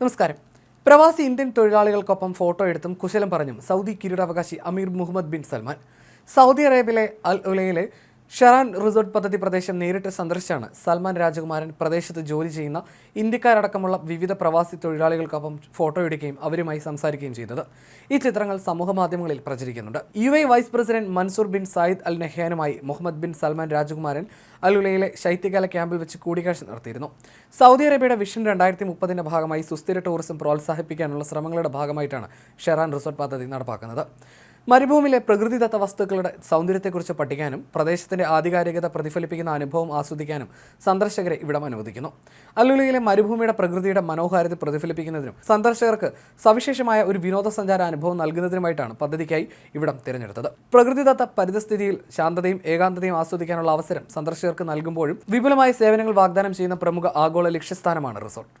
നമസ്കാരം. പ്രവാസി Indian തൊഴിലാളികൾക്കൊപ്പം photo എടുത്തും കുശലം പറഞ്ഞും സൗദി കിരീടാവകാശി Amir Mohammed bin Salman. Saudi അറേബ്യയിലെ അൽ ഉലയിലെ ഷെറാൻ റിസോർട്ട് പദ്ധതി പ്രദേശം നേരിട്ട് സന്ദർശിച്ചാണ് സൽമാൻ രാജകുമാരൻ പ്രദേശത്ത് ജോലി ചെയ്യുന്ന ഇന്ത്യക്കാരടക്കമുള്ള വിവിധ പ്രവാസി തൊഴിലാളികൾക്കൊപ്പം ഫോട്ടോ എടുക്കുകയും അവരുമായി സംസാരിക്കുകയും ചെയ്തത്. ഈ ചിത്രങ്ങൾ സമൂഹ മാധ്യമങ്ങളിൽ പ്രചരിക്കുന്നുണ്ട്. U A vice president Mansour bin Zayed Al നെഹ്യാനുമായി Muhammad bin Salman രാജകുമാരൻ അലുലയിലെ ശൈത്യകാല ക്യാമ്പിൽ വെച്ച് കൂടിക്കാഴ്ച നടത്തിയിരുന്നു. സൗദി അറേബ്യയുടെ വിഷൻ രണ്ടായിരത്തി മുപ്പതിന്റെ ഭാഗമായി സുസ്ഥിര ടൂറിസം പ്രോത്സാഹിപ്പിക്കാനുള്ള ശ്രമങ്ങളുടെ ഭാഗമായിട്ടാണ് ഷെറാൻ റിസോർട്ട് പദ്ധതി നടപ്പാക്കുന്നത്. മരുഭൂമിയിലെ പ്രകൃതിദത്ത വസ്തുക്കളുടെ സൗന്ദര്യത്തെക്കുറിച്ച് പഠിക്കാനും പ്രദേശത്തിന്റെ ആധികാരികത പ്രതിഫലിപ്പിക്കുന്ന അനുഭവം ആസ്വദിക്കാനും സന്ദർശകരെ ഇവിടം അനുവദിക്കുന്നു. അല്ലുലയിലെ മരുഭൂമിയുടെ പ്രകൃതിയുടെ മനോഹാരിത പ്രതിഫലിപ്പിക്കുന്നതിനും സന്ദർശകർക്ക് സവിശേഷമായ ഒരു വിനോദസഞ്ചാര അനുഭവം നൽകുന്നതിനുമായിട്ടാണ് പദ്ധതിക്കായി ഇവിടം തിരഞ്ഞെടുത്തത്. പ്രകൃതിദത്ത പരിതസ്ഥിതിയിൽ ശാന്തതയും ഏകാന്തതയും ആസ്വദിക്കാനുള്ള അവസരം സന്ദർശകർക്ക് നൽകുമ്പോഴും വിപുലമായ സേവനങ്ങൾ വാഗ്ദാനം ചെയ്യുന്ന പ്രമുഖ ആഗോള ലക്ഷ്യസ്ഥാനമാണ് റിസോർട്ട്.